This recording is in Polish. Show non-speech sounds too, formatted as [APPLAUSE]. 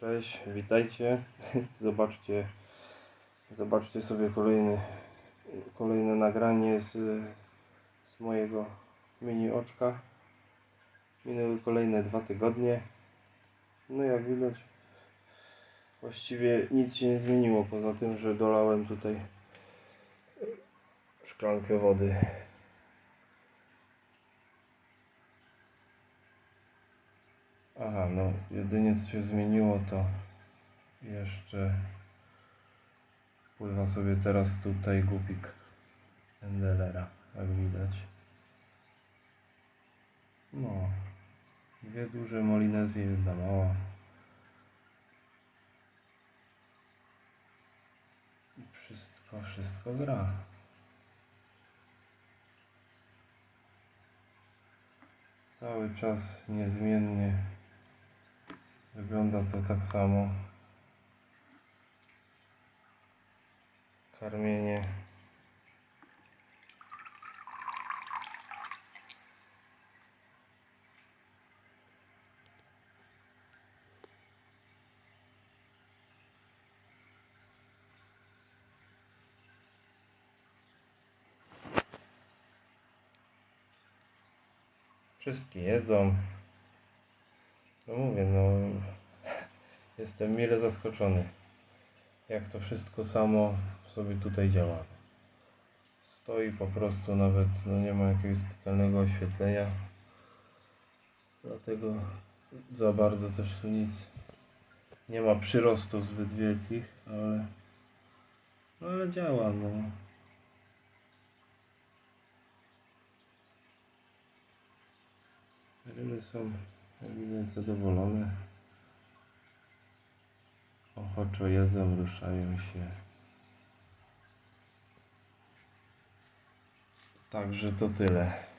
Cześć, witajcie. [LAUGHS] Zobaczcie, zobaczcie sobie kolejny, kolejne nagranie z, z mojego mini oczka. Minęły kolejne dwa tygodnie. No jak widać, właściwie nic się nie zmieniło, poza tym, że dolałem tutaj szklankę wody. Aha, no jedynie co się zmieniło to jeszcze pływa sobie teraz tutaj gupik Endelera, jak widać. No, dwie duże Molinezje, jedna mała. I wszystko, wszystko gra. Cały czas niezmiennie wygląda to tak samo. Karmienie. Wszystkie jedzą. No mówię, no jestem mile zaskoczony, jak to wszystko samo sobie tutaj działa. Stoi po prostu nawet, no nie ma jakiegoś specjalnego oświetlenia, dlatego za bardzo też nic nie ma przyrostów zbyt wielkich, ale no ale działa, no. Ryby są widać zadowolone. Ochoczo jedzą, ruszają się. Także to tyle.